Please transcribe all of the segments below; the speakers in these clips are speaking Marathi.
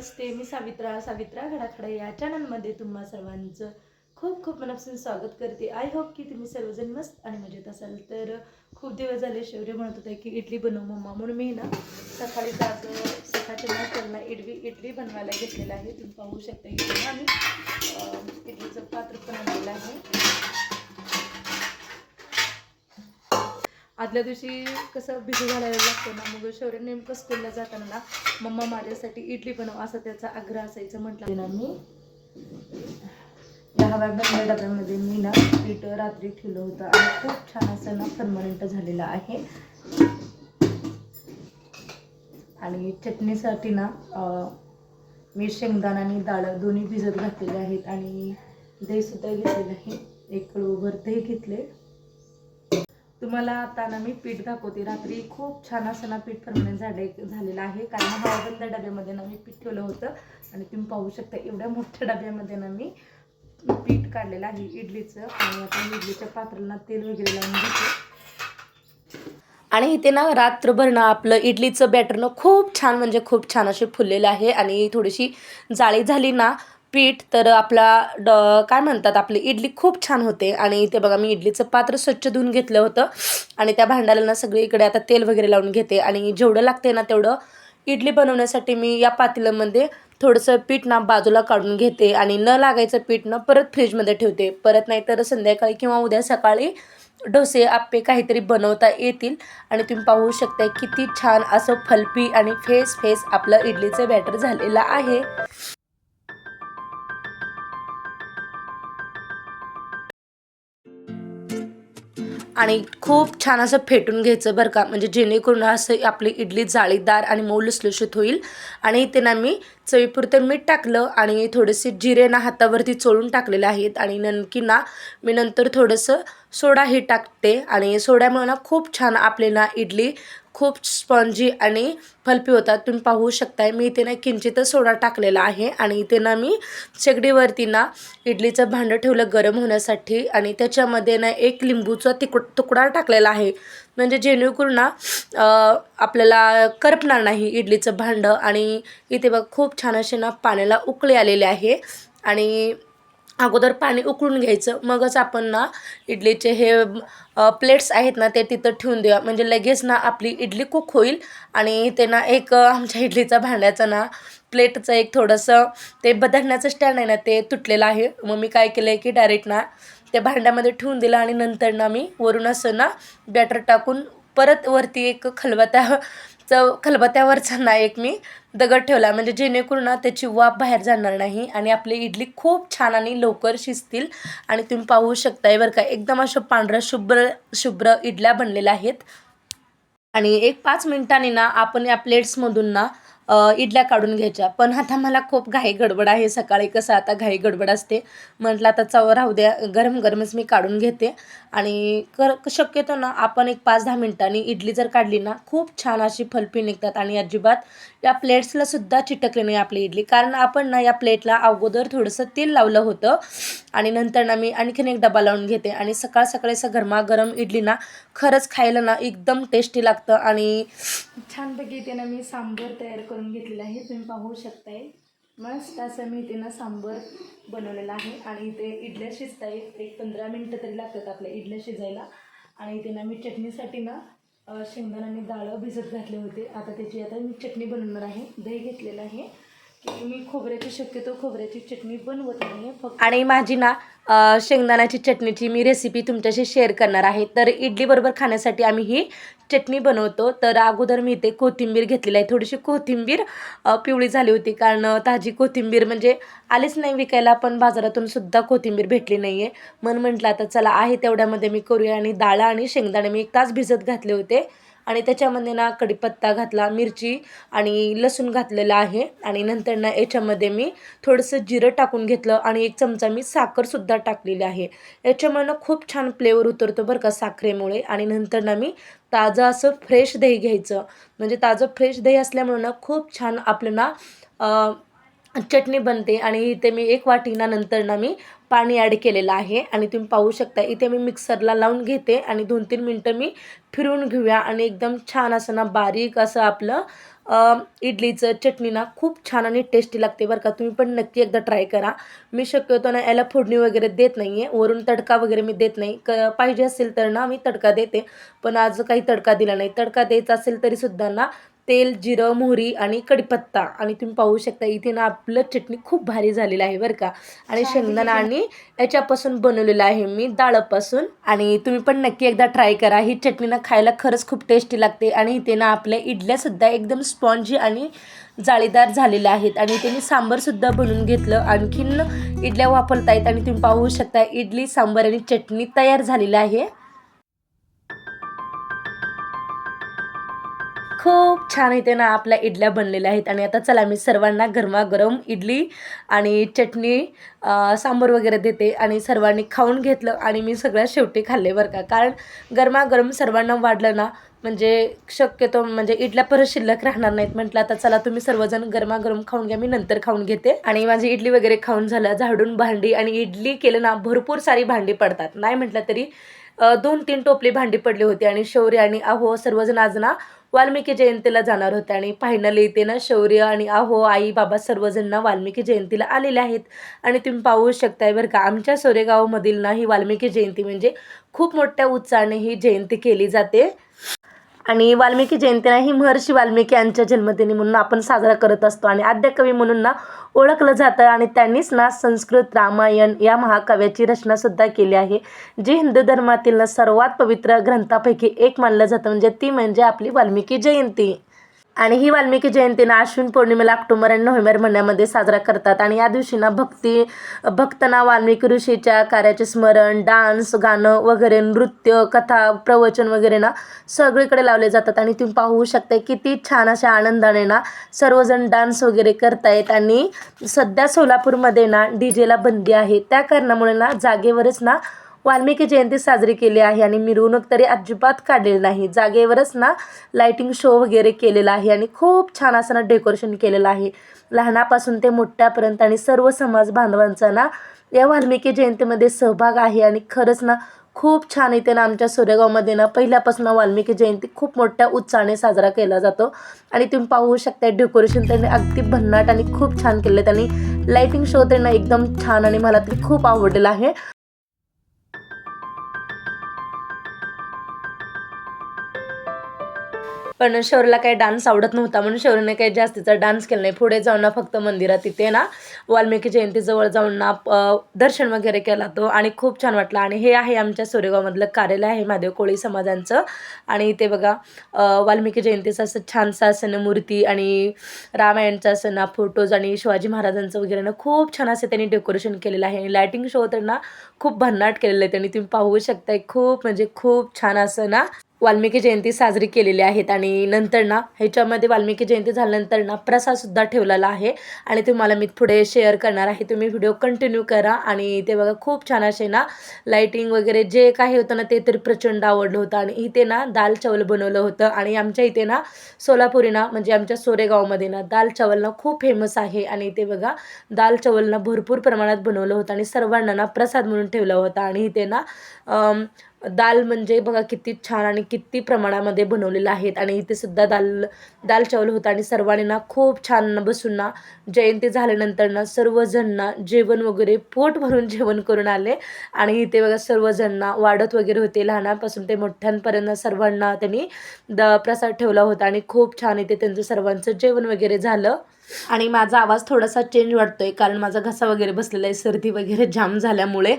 नमस्ते मी सावित्रा सावित्रा घडाखडा या चॅनलमध्ये तुम्हा सर्वांचं खूप खूप मनापासून स्वागत करते. आय होप की तुम्ही सर्वजण मस्त आणि मजेत असाल. तर खूप दिवस झाले शौर्य म्हणत होते की इडली बनव मम्मा म्हणून मी ना सकाळी आज सकाळच्या नाश्त्याला इडली इडली बनवायला घेतलेलं आहे. तुम्ही पाहू शकता इडली. आम्ही इडलीचं पात्र पण आणलेलं आहे. आदल्या दिवशी कसं भिजू घालायला लागतो ना मग शौर्य नेमकं स्कूलला जाताना ना मम्मा माझ्यासाठी इडली बनव असा त्याचा आग्रह असायचं म्हटलं. ना मी दहाव्या हव्या बंद डब्यामध्ये मी ना पीठ रात्री ठेवलं होतं आणि खूप छान असं ना परमनंट झालेलं आहे. आणि चटणीसाठी ना मी शेंगदाणा आणि डाळ दोन्ही भिजत घातलेले आहेत आणि दहीसुद्धा घेतलेलं आहे. एक कळूभर दही घेतले तुम्हाला आता ना मी पीठ दाखवते. रात्री खूप छान असं ना पीठ फर्मनंट झाले झालेलं आहे. कारण हवाबंद डब्यामध्ये ना मी पीठ ठेवलं होतं. आणि तुम्ही पाहू शकता एवढ्या मोठ्या डब्यामध्ये ना मी पीठ काढलेलं आहे इडलीचं. आणि आता इडलीच्या पात्राला तेल वगैरे लावून घेते. आणि इथे ना रात्रभर ना आपलं इडलीचं बॅटरनं खूप छान म्हणजे खूप छान असे फुललेलं आहे. आणि थोडीशी जाळी झाली ना पीठ तर आपला ड काय म्हणतात आपली इडली खूप छान होते. आणि इथे बघा मी इडलीचं पात्र स्वच्छ धुवून घेतलं होतं. आणि त्या भांड्याला ना सगळीकडे आता तेल वगैरे लावून घेते. आणि जेवढं लागते ना तेवढं इडली बनवण्यासाठी मी या पातेल्यामध्ये थोडंसं पीठ ना बाजूला काढून घेते. आणि न लागायचं पीठ ना परत फ्रीजमध्ये ठेवते. परत नाही तर संध्याकाळी किंवा उद्या सकाळी डोसे आप्पे काहीतरी बनवता येतील. आणि तुम्ही पाहू शकता किती छान असं फलपी आणि फेस फेस आपलं इडलीचं बॅटर झालेलं आहे. आणि खूप छान असं फेटून घ्यायचं बरं का. म्हणजे जेणेकरून असं आपली इडली जाळीदार आणि मऊ लुसलुशीत होईल. आणि इथे ना मी चवीपुरतं मीठ टाकलं आणि थोडेसे जिरे ना हातावरती चोळून टाकलेले आहेत. आणि ननकी ना मी नंतर थोडंसं सोडाही टाकते. आणि सोड्यामुळे ना खूप छान आपली ना इडली खूप स्पॉन्जी आणि फलपी होतात. तुम्ही पाहू शकताय. मी इथे ना किंचितच सोडा टाकलेला आहे आणि इथे ना मी शेगडीवरती ना इडलीचं भांडं ठेवलं गरम होण्यासाठी आणि त्याच्यामध्ये ना एक लिंबूचा तिकड तुकडा टाकलेला आहे. म्हणजे जेणेकरून ना आपल्याला करपणार नाही इडलीचं भांडं आणि इथे बघ खूप छान असे ना पाण्याला उकळे आलेले आहे आणि अगोदर पाणी उकळून घ्यायचं. मगच आपण ना इडलीचे हे प्लेट्स आहेत ना ते तिथं ठेवून देऊया. म्हणजे लगेच ना आपली इडली कुक होईल. आणि ते ना एक आमच्या इडलीचा भांड्याचा ना प्लेटचं एक थोडंसं ते बदलण्याचं स्टँड आहे ना ते तुटलेलं आहे. मग मी काय केलं आहे की डायरेक्ट ना त्या भांड्यामध्ये ठेवून दिलं आणि नंतर ना मी वरून असं ना बॅटर टाकून परत वरती एक खलबत्या च खलबत्यावरचा ना एक मी दगड ठेवला. म्हणजे जेणेकरून ना त्याची वाफ बाहेर जाणार नाही आणि आपली इडली खूप छान आणि लवकर शिजतील आणि तुम्ही पाहू शकताय बरं का. एकदम अशा पांढऱ्या शुभ्र शुभ्र इडल्या बनलेल्या आहेत. आणि एक पाच मिनिटांनी ना आपण या प्लेट्समधून ना इडल्या काढून घ्यायच्या. पण आता मला खूप घाई गडबड आहे. सकाळी कसं आता घाई गडबड असते. म्हटलं आता चव राहू द्या. गरम गरमच मी काढून घेते. आणि कर शक्यतो ना आपण एक पाच दहा मिनटांनी इडली जर काढली ना खूप छान अशी फलपी निघतात आणि अजिबात या प्लेट्सला सुद्धा चिटकली नाही आपली इडली. कारण आपण ना या प्लेटला अगोदर थोडंसं तेल लावलं होतं आणि नंतर ना मी आणखीन एक डबा लावून घेते. आणि सकाळ सकाळी असं गरमागरम इडली ना खरंच खायला ना एकदम टेस्टी लागतं आणि छानपैकी इथे ना मी सांबर तयार करून घेतलेलं आहे तुम्ही पाहू शकताय. मस्त असं मी इथे ना सांबर बनवलेलं आहे. आणि इथे इडल्या शिजता एक एक पंधरा मिनटं तरी लागतात आपल्या इडल्या शिजायला. आणि इथे ना मी चटणीसाठी ना अ, शेंगदाणा आणि डाळ भिजत घातले होते. आता त्याची आता मी चटणी बनवणार आहे. दही घेतलेलं आहे. मी खोबऱ्याची शक्यतो खोबऱ्याची चटणी बनवत नाही फक्त आणि माझी ना अ, शेंगदाण्याची चटणीची मी रेसिपी तुमच्याशी शेअर करणार आहे. तर इडलीबरोबर खाण्यासाठी आम्ही ही चटणी बनवतो. तर अगोदर मी इथे कोथिंबीर घेतलेली आहे. थोडीशी कोथिंबीर अ, पिवळी झाली होती. कारण ताजी कोथिंबीर म्हणजे आलीच नाही विकायला पण बाजारातून सुद्धा कोथिंबीर भेटली नाही आहे मन म्हटलं आता चला आहे तेवढ्यामध्ये मी करूया. आणि डाळ आणि शेंगदाणे मी एक तास भिजत घातले होते. आणि त्याच्यामध्ये ना कढीपत्ता घातला मिरची आणि लसूण घातलेलं आहे. आणि नंतर ना याच्यामध्ये मी थोडंसं जिरं टाकून घेतलं आणि एक चमचा मी साखरसुद्धा टाकलेली आहे. याच्यामुळे ना खूप छान फ्लेवर उतरतो बरं का साखरेमुळे. आणि नंतर ना मी ताजं असं फ्रेश दही घ्यायचं. म्हणजे ताजं फ्रेश दही असल्यामुळे ना खूप छान आपलं ना चटणी बनते. आणि ते मी एक वाटी ना नंतर ना मी पाणी ॲड केलेलं आहे. आणि तुम्ही पाहू शकता इथे मी मिक्सरला लावून घेते आणि दोन तीन मिनटं मी फिरवून घेऊया. आणि एकदम छान असं ना बारीक असं आपलं इडलीचं चटणी ना खूप छान आणि टेस्टी लागते बरं का. तुम्ही पण नक्की एकदा ट्राय करा. मी शक्यतो ना याला फोडणी वगैरे देत नाही आहे वरून तडका वगैरे मी देत नाही. क पाहिजे असेल तर ना मी तडका देते. पण आज काही तडका दिला नाही. तडका द्यायचा असेल तरीसुद्धा ना तेल जिरं मोहरी आणि कढीपत्ता. आणि तुम्ही पाहू शकता इथे ना आपलं चटणी खूप भारी झालेलं आहे बरं का. आणि शेंगदाणा आणि याच्यापासून बनवलेलं आहे मी डाळपासून. आणि तुम्ही पण नक्की एकदा ट्राय करा. ही चटणी ना खायला खरंच खूप टेस्टी लागते. आणि इथे ना आपल्या इडल्यासुद्धा एकदम स्पॉन्जी आणि जाळीदार झालेल्या आहेत. आणि इथे मी सांबारसुद्धा बनवून घेतलं. आणखीन इडल्या वापरता येत आणि तुम्ही पाहू शकता इडली सांबार आणि चटणी तयार झालेली आहे. खूप छान इथे ना आपल्या इडल्या बनलेल्या आहेत. आणि आता चला मी सर्वांना गरमागरम इडली आणि चटणी सांबार वगैरे देते आणि सर्वांनी खाऊन घेतलं आणि मी सगळ्यात शेवटी खाल्ले बरं का. कारण गरमागरम सर्वांना वाढलं ना म्हणजे शक्यतो म्हणजे इडल्या परत शिल्लक राहणार नाहीत. म्हटलं आता चला तुम्ही सर्वजण गरमागरम खाऊन घ्या मी नंतर खाऊन घेते. आणि माझी इडली वगैरे खाऊन झालं झाडून भांडी आणि इडली केलं ना भरपूर सारी भांडी पडतात. नाही म्हटलं तरी दोन तीन टोपली भांडी पडली होती आणि शौर्य आणि अहो सर्वजण आज ना वाल्मिकी जयंतीला जाणार होते आणि फायनली इथे ना शौर्य आणि आहो आई बाबा सर्वजण ना वाल्मिकी जयंतीला आलेले आहेत. आणि तुम्ही पाहू शकताय बरं का आमच्या सोरेगावमधील ना ही वाल्मिकी जयंती म्हणजे खूप मोठ्या उत्साहाने ही जयंती केली जाते. आणि वाल्मिकी जयंतीला ही महर्षी वाल्मिकी यांच्या जन्मदिनी म्हणून आपण साजरा करत असतो. आणि आद्यकवी म्हणून ना ओळखलं जातं आणि त्यांनीच ना संस्कृत रामायण या महाकाव्याची रचनासुद्धा केली आहे. जी हिंदू धर्मातील ना सर्वात पवित्र ग्रंथापैकी एक मानलं जातं. म्हणजे ती म्हणजे आपली वाल्मिकी जयंती. आणि ही वाल्मिकी जयंती ना अश्विन पौर्णिमेला ऑक्टोबर आणि नोव्हेंबर महिन्यामध्ये साजरा करतात. आणि या दिवशी ना भक्ती भक्तना वाल्मिकी ऋषीच्या कार्याचे स्मरण डान्स गाणं वगैरे नृत्य कथा प्रवचन वगैरे ना सगळीकडे लावले जातात. आणि तुम्ही पाहू शकता किती छान अशा आनंदाने ना सर्वजण डान्स वगैरे करतायत. आणि सध्या सोलापूरमध्ये ना डी जेला बंदी आहे. त्या कारणामुळे ना जागेवरच ना वाल्मिकी जयंती साजरी केली आहे आणि मिरवणूक तरी अजिबात काढलेली नाही. जागेवरच ना लाईटिंग शो वगैरे केलेला आहे आणि खूप छान असं ना डेकोरेशन केलेलं आहे. लहानापासून ते मोठ्यापर्यंत आणि सर्व समाज बांधवांचा ना या वाल्मिकी जयंतीमध्ये सहभाग आहे आणि खरंच ना खूप छान इथे ना आमच्या सूर्यगावमध्ये ना पहिल्यापासून वाल्मिकी जयंती खूप मोठ्या उत्साहाने साजरा केला जातो. आणि तुम्ही पाहू शकता डेकोरेशन त्यांनी अगदी भन्नाट आणि खूप छान केलं त्यांनी लाईटिंग शो त्यांना एकदम छान आणि मला तरी खूप आवडलेला आहे. पण शौर्यला काही डान्स आवडत नव्हता म्हणून शौर्यने काही जास्तीचा डान्स केला नाही. पुढे जाऊन ना फक्त मंदिरात तिथे ना वाल्मिकी जयंतीजवळ जाऊन ना दर्शन वगैरे केला तो आणि खूप छान वाटलं. आणि हे आहे आमच्या सोरेगावमधलं कार्यालय आहे महादेव कोळी समाजांचं. आणि इथे बघा वाल्मिकी जयंतीचं असं छानसं असं मूर्ती आणि रामायणचं असं ना फोटोज आणि शिवाजी महाराजांचं वगैरे ना खूप छान असं त्यांनी डेकोरेशन केलेलं आहे. आणि लायटिंग शो तर ना खूप भन्नाट केलेलं आहे. त्यांनी तुम्ही पाहू शकताय खूप म्हणजे खूप छान असं ना वाल्मिकी जयंती साजरी केलेली आहेत आणि नंतर ना ह्याच्यामध्ये वाल्मिकी जयंती झाल्यानंतर ना प्रसादसुद्धा ठेवलेला आहे. आणि तुम्हाला मी पुढे शेअर करणार आहे. तुम्ही व्हिडिओ कंटिन्यू करा आणि ते बघा खूप छान असे ना लाईटिंग वगैरे जे काही होतं ना ते तरी प्रचंड आवडलं होतं. आणि इथे ना दाल चावल बनवलं होतं. आणि आमच्या इथे ना सोलापुरी ना म्हणजे आमच्या सोरेगावमध्ये ना दाल चावल ना खूप फेमस आहे. आणि इथे बघा दाल चावल ना भरपूर प्रमाणात बनवलं होतं. आणि सर्वांना ना प्रसाद म्हणून ठेवला होता. आणि इथे ना दाल म्हणजे बघा किती छान आणि किती प्रमाणामध्ये बनवलेलं आहेत. आणि इथे सुद्धा दाल दाल चावल होतं आणि सर्वांनी ना खूप छान बसून ना जयंती झाल्यानंतर ना सर्वजण ना जेवण वगैरे पोट भरून जेवण करून आले. आणि इथे बघा सर्वजण ना वाढत वगैरे होते. लहानापासून ते मोठ्यांपर्यंत सर्वांना त्यांनी द प्रसाद ठेवला होता आणि खूप छान इथे त्यांचं सर्वांचं जेवण वगैरे झालं. आणि माझा आवाज थोडासा चेंज वाटतोय कारण माझा घसा वगैरे बसलेला आहे सर्दी वगैरे जाम झाल्यामुळे.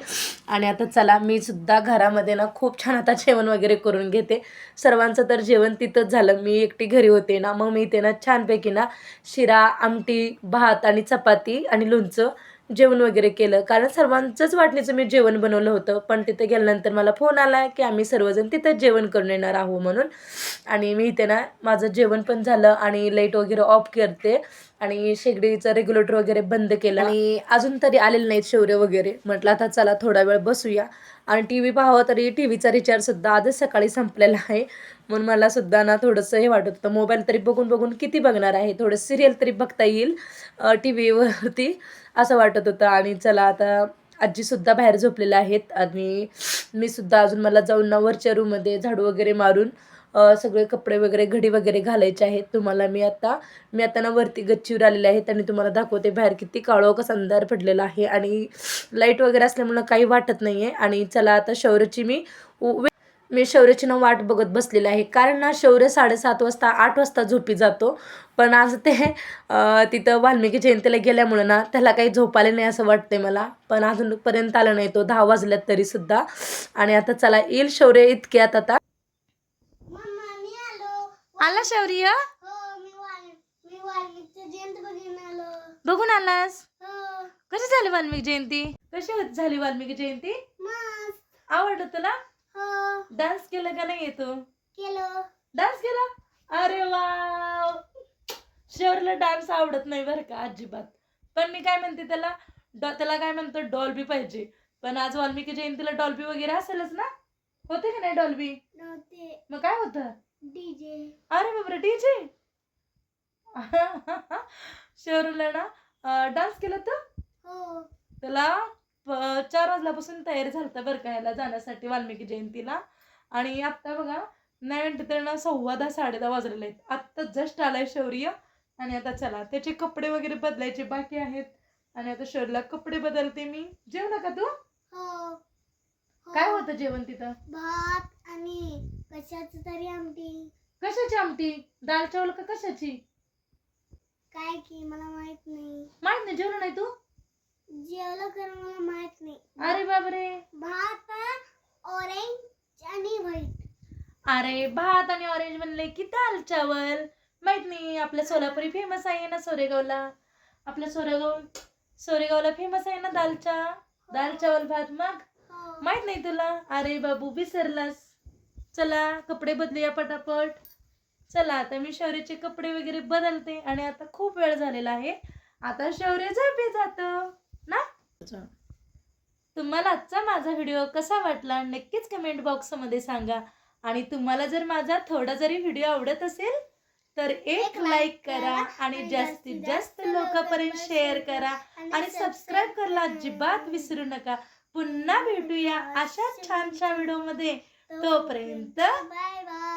आणि आता चला मी सुद्धा घरामध्ये ना खूप छान आता जेवण वगैरे करून घेते. सर्वांचं तर जेवण तिथंच झालं. मी एकटी घरी होते ना मग मी इथे ना छानपैकी ना शिरा आमटी भात आणि चपाती आणि लोणचं जेवण वगैरे केलं. कारण सर्वांचंच वाटणीचं मी जेवण बनवलं होतं. पण तिथे गेल्यानंतर मला फोन आला की आम्ही सर्वजण तिथं जेवण करून येणार आहोत म्हणून. आणि मी इथे ना माझं जेवण पण झालं आणि लाइट वगैरे ऑफ करते. आणि शेगडीचं रेग्युलेटर वगैरे बंद केलं. आणि अजून तरी आलेलं नाहीत शौर्य वगैरे. म्हटलं आता चला थोडा वेळ बसूया. आणि टी व्ही पाहावं तरी टी व्हीचा रिचार्जसुद्धा आजच सकाळी संपलेला आहे. म्हणून मला सुद्धा ना थोडंसं हे वाटत होतं. मोबाईल तरी बघून बघून किती बघणार आहे? थोडं सिरियल तरी बघता येईल टी व्हीवरती असं वाटत होतं. आणि चला आता आजीसुद्धा बाहेर झोपलेल्या आहेत. आणि मी सुद्धा अजून मला जाऊन ना वरच्या रूममध्ये झाडू वगैरे मारून सगळे कपडे वगैरे घडी वगैरे घालायचे आहेत. तुम्हाला मी आता मी आता ना वरती गच्चीवर आलेले आहेत आणि तुम्हाला दाखवते बाहेर किती काळो कसा अंधार पडलेला आहे. आणि लाइट वगैरे असल्यामुळं काही वाटत नाही आहे आणि चला आता शौर्यची मी उ- मी शौर्याची ना वाट बघत बसलेली आहे. कारण ना शौर्य साडेसात वाजता आठ वाजता झोपी जातो. पण आज ते अं, तिथं वाल्मिकी जयंतीला गेल्यामुळं ना त्याला काही झोप आले नाही असं वाटतंय मला. पण अजूनपर्यंत आलं नाही. तो दहा वाजल्यात तरीसुद्धा आणि आता चला येईल शौर्य इतक्यात आता. मम्मा मी आलो. आला शौर्य? हो मी वाल मी वाल्मिकचं जयंत बघून आलो. बघून आलास? हो. कशी झाली वाल्मिकी जयंती? कशी होत झाली वाल्मिकी जयंती? मस्त. आवडलं तुला? डान्स केलं का नाही तू? केलो. डान्स केला? अरे वा शौर्यला डान्स आवडत नाही बरं का अजिबात. पण मी काय म्हणते त्याला डॉ त्याला काय म्हणतो डॉल्बी पाहिजे. पण आज वाल्मिकी जयंतीला डॉल्बी वगैरे असेलच ना? होते का नाही डॉल्बी? मग काय होतं? डीजे. अरे बापरे डीजे? शौर्यला ना डान्स केला तर त्याला चार वाजल्यापासून तयारी झालता बरं का याला जाण्यासाठी वाल्मिकी जयंतीला. आणि आत्ता बघा नाही म्हणते तर ना सव्वा दहा साडे दहा वाजलेले आहेत. आत्ता जस्ट आलाय शौर्य. आणि आता चला त्याचे कपडे वगैरे बदलायचे बाकी आहेत. आणि आता शौर्यला कपडे बदलते मी. जेवला का तू? हो. हो. काय होतं जेवण तिथं? भात आणि कशाच तरी आमटी. कशाची आमटी? दाल चावल का कशाची? काय की मला माहीत नाही. माहीत नाही जेवलं नाही तू? जेवलं कर मला माहीत नाही. अरे बापरे. भात ऑरेंज आणि व्हाईट अरे भात आणि ऑरेंज म्हणले की दाल चावल. माहीत नाही आपल्या सोलापुरी फेमस आहे ना सोरेगावला? आपल्या सोरेगाव सोरेगावला फेमस आहे ना दालचा दाल चावल भात मग? हो. माहीत नाही तुला? अरे बाबू विसरलास. चला कपडे बदलूया पटापट. चला आता मी शौर्याचे कपडे वगैरे बदलते आणि आता खूप वेळ झालेला आहे. आता शौर्य झोपी जातं. तुम्हाला आजचा माझा व्हिडिओ कसा वाटला नक्कीच कमेंट बॉक्समध्ये सांगा. आणि तुम्हाला जर माझा थोडा जरी व्हिडिओ आवडत असेल तर एक लाईक करा आणि जास्तीत जास्त लोकांपर्यंत शेअर करा आणि सबस्क्राईब करायला अजिबात विसरू नका. पुन्हा भेटूया अशाच छानशा व्हिडिओमध्ये तोपर्यंत बाय बाय.